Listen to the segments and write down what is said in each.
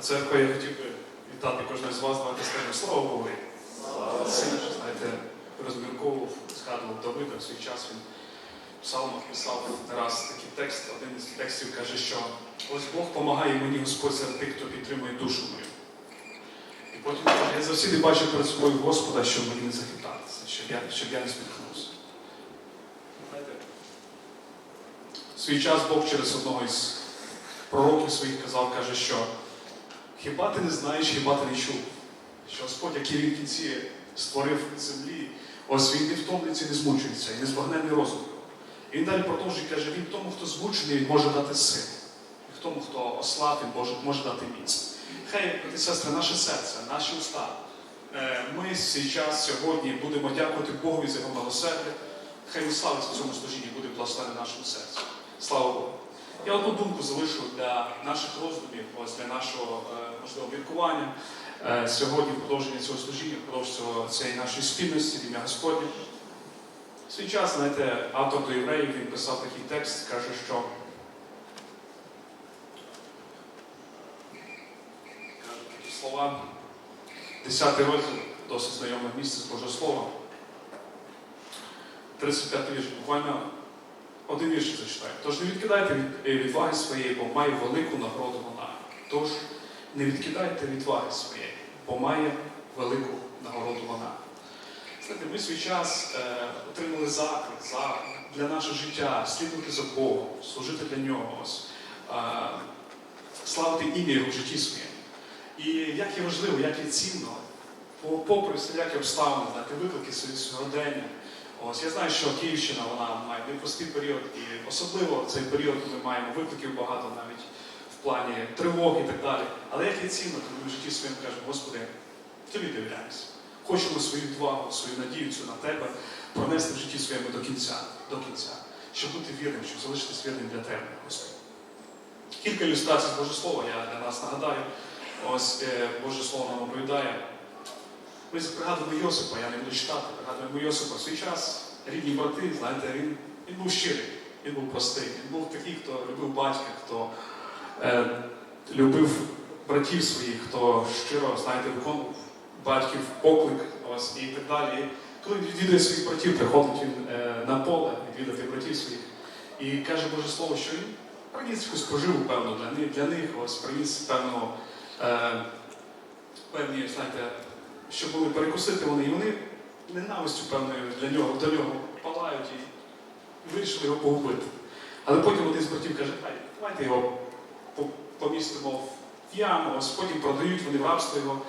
Церква, я хотів би вітати кожного з вас, давайте скажемо слава Богу. Знаєте, розмірковував, згадував Давида в свій час він в псалмах писав не раз такий текст. Один із текстів каже, що ось Бог допомагає мені Господь серед тих, хто підтримує душу мою. І потім каже, я завжди бачу перед собою Господа, щоб мені не захитатися, щоб я, щоб я не спіткнувся. Свій час Бог через одного із пророків своїх казав, каже, що хіба ти не знаєш, хіба ти не чув, що Господь, який він кінці створив землі, ось він не втомлюється не змучується, і не збагнений розум. І він далі продовжує, каже, він тому, хто змучений, він може дати силу. І тому, хто ослаб, може, може дати міць. Хай, брати сестри, наше серце, наші уста. е, Ми час сьогодні будемо дякувати Богові за його милосердя. Хай славиться в цьому служінні, буде благословений нашому серцю. Я одну думку залишу для наших роздумів, ось для нашого е, можливо міркування. Е, Сьогодні в продовження цього служіння, впродовж цього цієї нашої спільності, в ім'я Господнє. В свій час, знаєте, автор до євреїв він писав такий текст, каже, що слова. Десятий розділ, досить знайоме місце з Божого Слова. 35 вірш, буквально один вірш зачитаю. Тож не відкидайте від, е, відваги своєї, бо має велику нагороду вона. Тож не відкидайте відваги своєї, бо має велику нагороду вона. Знаєте, ми свій час е, отримали заклик за, для нашого життя, слідувати за Богом, служити для нього, е, славити ім'я Його в житті своєму. І як є важливо, як є цінно, по- попри всілякі обставини, виклики свої сьогодення. Ось я знаю, що Київщина вона має непростий період, і особливо в цей період ми маємо викликів багато навіть в плані тривог і так далі. Але як є цінно, коли ми в житті своєму кажемо, Господи, тобі довіряємося. Хочемо свою відвагу, свою надію цю на тебе пронести в житті своєму до кінця, до кінця, щоб бути вірним, щоб залишитись вірним для тебе, Господи. Кілька ілюстрацій Божого Слова я для нас нагадаю. Ось е, Боже Слово нам оповідає. Ми пригадуємо Йосипа, я не буду читати, пригадуємо Йосипа в свій час, рідні брати, знаєте, він, він був щирий, він був простий, він був такий, хто любив батька, хто е, любив братів своїх, хто щиро, знаєте, виконував батьків поклик ось, і так далі. Коли він відвідує своїх братів, приходить він е, на поле відвідати братів своїх. І каже Боже Слово, що він приніс якусь поживу, певно, для них, для них ось приніс певного, е, певні, знаєте, щоб були перекусити вони, і вони ненавистю певною для нього, до нього палають і вирішили його погубити. Але потім один з братів каже, давайте його помістимо в яму, ось потім продають вони в рабство його.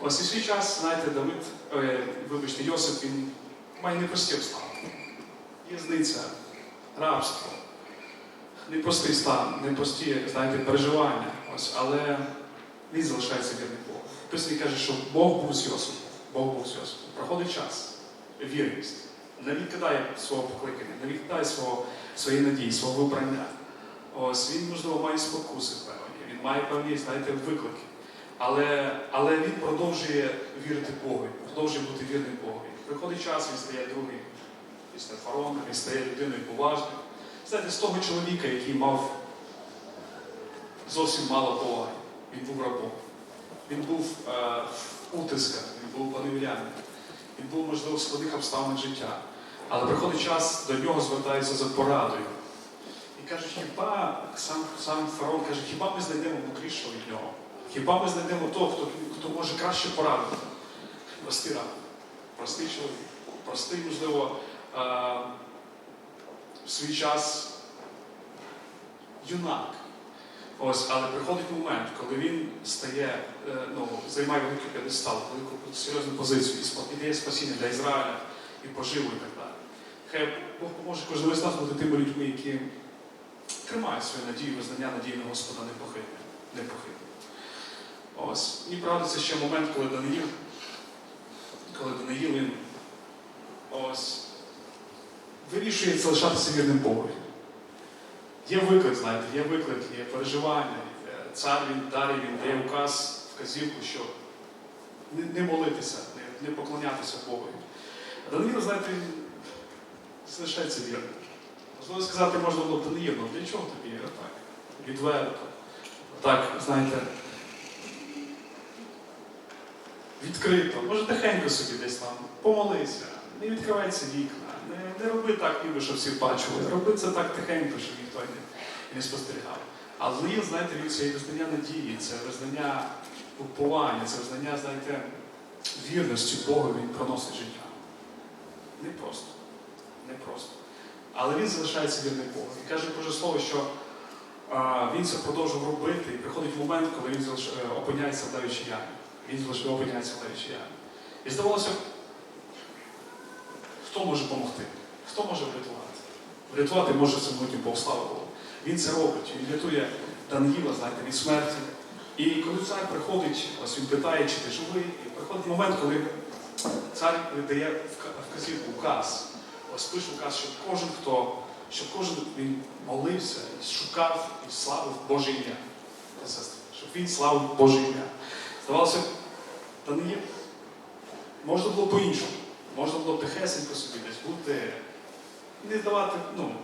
Ось і свій час, знаєте, Давид, е, вибачте, Йосип, він має непрості обставини. В'язниця, рабство, непростий стан, непрості, знаєте, переживання. Ось, але він залишається вірним Писаний каже, що Бог був з Йосипом. Бог був з Йосипом. Проходить час, вірність. Не відкидає свого покликання, не відкидає свого, своєї надії, свого вибрання. Ось він, можливо, має спокуси певні, він має певні, знаєте, виклики. Але, але він продовжує вірити Богу, продовжує бути вірним Богу. Приходить час, він стає другим після фараона, він стає людиною поважною. Знаєте, з того чоловіка, який мав зовсім мало поваги, він був рабом. Він був е, в утисках, він був поневіряним. Він був, можливо, в складних обставинах життя. Але приходить час, до нього звертаються за порадою. І кажуть, хіба сам, сам фараон каже, хіба ми знайдемо мудрішого від нього? Хіба ми знайдемо того, хто, хто може краще порадити? Простий раб, простий чоловік, простий, можливо, е, в свій час юнак. Ось, але приходить момент, коли він стає, е, ну, займає великий п'єдестал, велику серйозну позицію і ідея спасіння для Ізраїля і поживу і так далі. Хай Бог поможе кожному з нас бути тими людьми, які тримають свою надію, визнання надії на Господа непохитне. Ось. Мені пригадується ще момент, коли Даниїл, коли Даниїл він ось, вирішує залишатися вірним Богу. Є виклик, знаєте, є виклик, є переживання. Е, Цар він далі він дає указ, вказівку, що не, молитися, не, не поклонятися Богу. Даниїл, знаєте, залишається вірним. Можливо сказати, можна було Даниїл, ну для чого тобі так? Відверто. Так, знаєте, відкрито, може тихенько собі десь там помолися, не відкривайся вікна, не, не роби так, ніби що всі бачили. Роби це так тихенько, щоб ніхто не, не спостерігав. Але він, знаєте, він це і визнання надії, це визнання уповання, це визнання, знаєте, вірності Богу він проносить життя. Не просто. Не просто. Але він залишається вірним Богу. І каже Боже Слово, що а, він це продовжував робити, і приходить момент, коли він залиш... е, опиняється в левічій ямі. Він залиш... опиняється в левічій ямі. І здавалося, хто може допомогти? Хто може врятувати? Врятувати може самотній Бог, слава Богу. Він це робить. Він рятує Даниїла, знаєте, від смерті. І коли цар приходить, ось він питає, чи ти живий, і приходить момент, коли цар вка- вказівку, указ. Ось пише указ, щоб кожен, хто, щоб кожен він молився і шукав і славив Боже ім'я. Щоб він славив Боже ім'я. Здавалося, Даниїл можна було по-іншому. Можна було тихесенько собі десь бути, не давати, ну,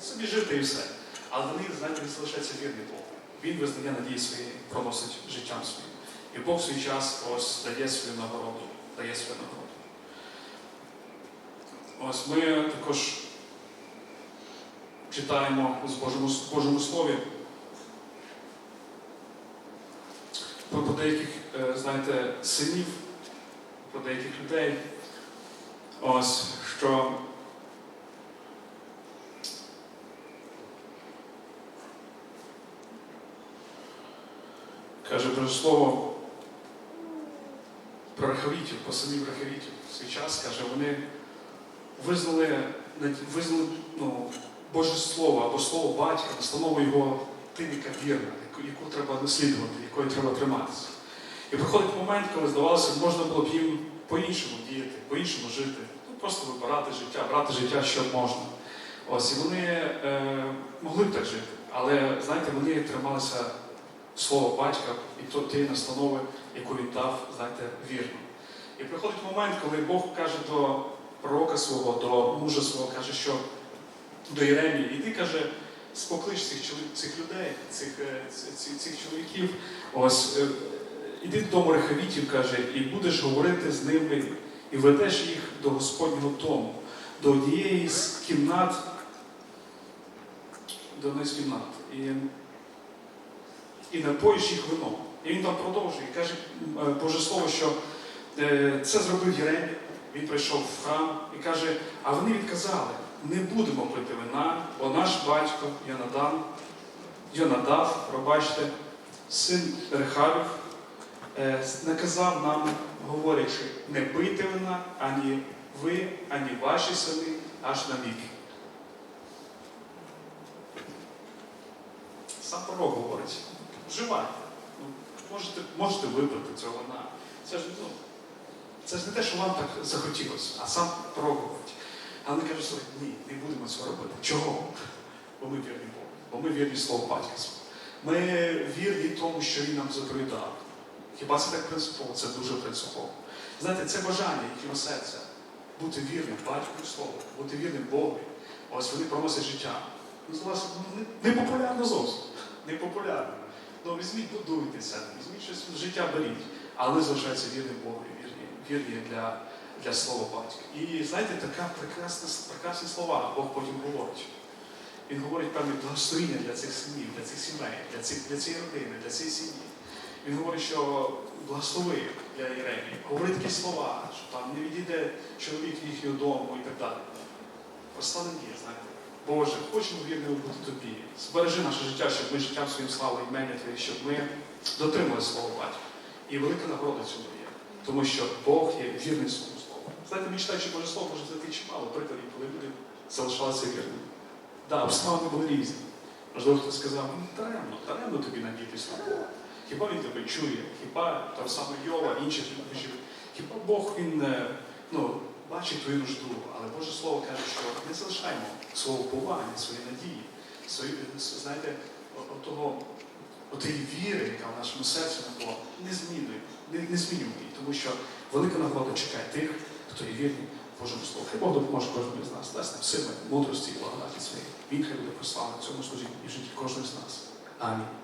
собі жити і все. Але Даниїл, знаєте, він залишається вірний Богу. Він визнання надії своєї проносить життям своїм. І Бог свій час ось дає свою нагороду. Дає свою нагороду. Ось ми також читаємо з Божому, Божому Слові про, про деяких, е, знаєте, синів, про деяких людей. Ось, що каже Боже Слово про рахавітів, про синів рахавітів. Свій час каже, вони визнали, визнали ну, Боже Слово або Слово батька, настанову його тим, яка вірна, яку треба наслідувати, якою треба триматися. І приходить момент, коли здавалося, можна було б їм по-іншому діяти, по-іншому жити. Ну, просто вибирати життя, брати життя, що можна. Ось, і вони е, могли б так жити, але знаєте, вони трималися слова батька і тієї настанови, яку він дав, знаєте, вірно. І приходить момент, коли Бог каже до пророка свого, до мужа свого, каже, що до Єремії, іди, каже, споклич цих, цих людей, цих, е, ці- цих чоловіків, ось, е, іди додому Рехавітів, каже, і будеш говорити з ними, і ведеш їх до Господнього дому, до однієї з кімнат, до однієї з кімнат. І, і напоїш їх вином. І він там продовжує, і каже е, Боже Слово, що е, це зробив Єремія. Він прийшов в храм і каже, а вони відказали, не будемо пити вина, бо наш батько Йонадан, Йонадав, пробачте, син Рехавів, наказав нам, говорячи, не пийте вина ані ви, ані ваші сини, аж на віки. Сам пророк говорить, вживайте. Ну, можете, можете випити цього вина. Це ж, ну, це ж не те, що вам так захотілося, а сам пророк говорить. Але вони кажуть, слухай, ні, не будемо цього робити. Чого? Бо ми вірні Богу, бо ми вірні Слову батька. Ми вірні тому, що Він нам заповідав. Хіба це так принципово? Це дуже принципово. Знаєте, це бажання їхнього серця бути вірним батьку Слову, бути вірним Богу. Ось вони проносять життя. Ну, не популярно зовсім. Не популярно. Ну, візьміть, будуйтеся, візьміть щось в життя беріть. Але залишається вірним Богу, вірні, вірні для, для слова батька. І знаєте, така прекрасна, прекрасні слова Бог потім говорить. Він говорить певне благословіння для цих синів, для цих сімей, для, цих, для цієї родини, для цієї сім'ї. Він говорить, що благослови для Єремії, говорить такі слова, що там не відійде чоловік їхнього дому і так далі. Прославлення, знаєте. Боже, хочемо вірними бути тобі. Збережи наше життя, щоб ми життям своїм славою імення Твоє, щоб ми дотримали слово батька. І велика нагорода цьому є. Тому що Бог є вірний своєму слову. Знаєте, ми читаючи Боже Слово, може знайти чимало прикладів, коли люди залишалися вірними. Так, обставини були різні. Можливо, хтось сказав, ну даремно, даремно тобі надіятися на Бога. Хіба він тебе чує? Хіба того самого Йова, інших людей? Хіба Бог він е, ну, бачить твою нужду? Але Боже Слово каже, що не залишаємо свого повання, свої надії, свої, знаєте, о- отого, отої віри, яка в нашому серці не було, не змінюємо, не, не змінюємо її, тому що велика нагорода чекає тих, хто є вірний Божому Слову. Хай Бог допоможе кожному з нас, дасть нам сили, мудрості і благодаті своєї. Він хай буде прославлений в цьому служінні і в житті кожного з нас. Амінь.